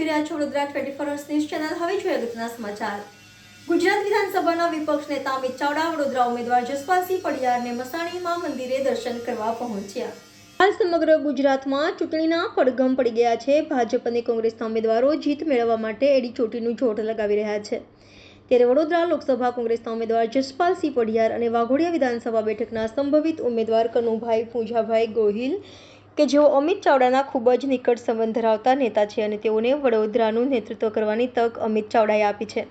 રહ્યા છો Vadodara twenty four news channel હવે જોઈએ અગત્યના સમાચાર. ગુજરાત વિધાનસભાના વિપક્ષ નેતા અમિત ચાવડા, વડોદરા ઉમેદવાર જસપાલસિંહ પડિયારને મસાણીમાં મંદિરે દર્શન કરવા પહોંચ્યા. હાલ સમગ્ર ગુજરાતમાં ચૂંટણીના પડઘમ પડી ગયા છે. ભાજપ અને કોંગ્રેસના ઉમેદવારો જીત મેળવવા માટે એડી ચોટીનું જોટ લગાવી રહ્યા છે. ત્યારે વડોદરા લોકસભા કોંગ્રેસના ઉમેદવાર જસપાલસિંહ પડિયાર અને વાઘોડિયા વિધાનસભા બેઠકના સંભવિત ઉમેદવાર કનુભાઈ પૂજાભાઈ ગોહિલ કે જેઓ અમિત ચાવડાના ખૂબ જ નિકટ સંબંધ ધરાવતા નેતા છે અને તેઓને વડોદરાનું નેતૃત્વ કરવાની તક અમિત ચાવડાએ આપી છે.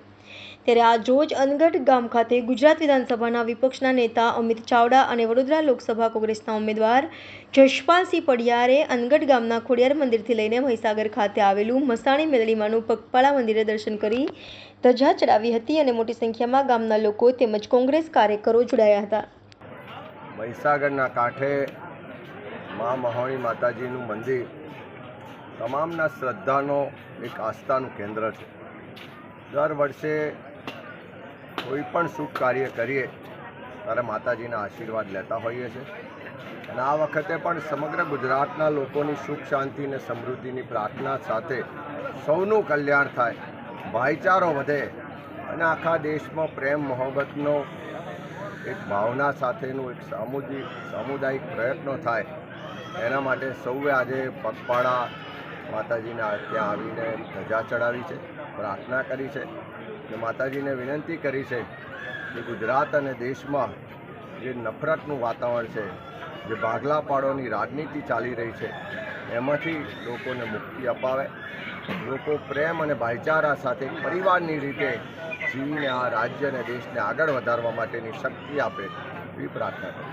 ત્યારે આ જોજ અનગઢ ગામ ખાતે ગુજરાત વિધાનસભાના વિપક્ષના નેતા અમિત ચાવડા અને વડોદરા લોકસભા કોંગ્રેસના ઉમેદવાર જશપાલસિંહ પડિયારે અનગઢ ગામના ખોડિયાર મંદિરથી લઈને મહીસાગર ખાતે આવેલું મસાણી મેલડીમાનું પગપાળા મંદિરે દર્શન કરી ધજા ચડાવી હતી અને મોટી સંખ્યામાં ગામના લોકો તેમજ કોંગ્રેસ કાર્યકરો જોડાયા હતા. મહીસાગરના કાંઠે મા મહાણી માતાજીનું મંદિર તમામના શ્રદ્ધાનો એક આસ્થાનું કેન્દ્ર છે. દર વર્ષે કોઈ પણ શુભ કાર્ય કરીએ, ત્યારે માતાજીના આશીર્વાદ લેતા હોઈએ છીએ અને આ વખતે પણ સમગ્ર ગુજરાતના લોકોની સુખ શાંતિ અને સમૃદ્ધિની પ્રાર્થના સાથે સૌનું કલ્યાણ થાય, ભાઈચારો વધે અને આખા દેશમાં પ્રેમ મોહબ્બતનો એક ભાવના સાથેનું એક સામુદાયિક સામુદાયિક પ્રયત્નો થાય. એના માટે સૌએ આજે પગપાળા માતાજીને ત્યાં આવીને ધજા ચડાવી છે, પ્રાર્થના કરી છે કે માતાજીને વિનંતી કરી છે કે ગુજરાત અને દેશમાં જે નફરતનું વાતાવરણ છે, જે ભાગલા પાડોની રાજનીતિ ચાલી રહી છે, એમાંથી લોકોને મુક્તિ અપાવે, લોકો પ્રેમ અને ભાઈચારા સાથે પરિવારની રીતે જીવીને આ રાજ્ય અને દેશને આગળ વધારવા માટેની શક્તિ આપે એવી પ્રાર્થના કરું.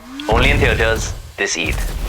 Only in theaters this Eid.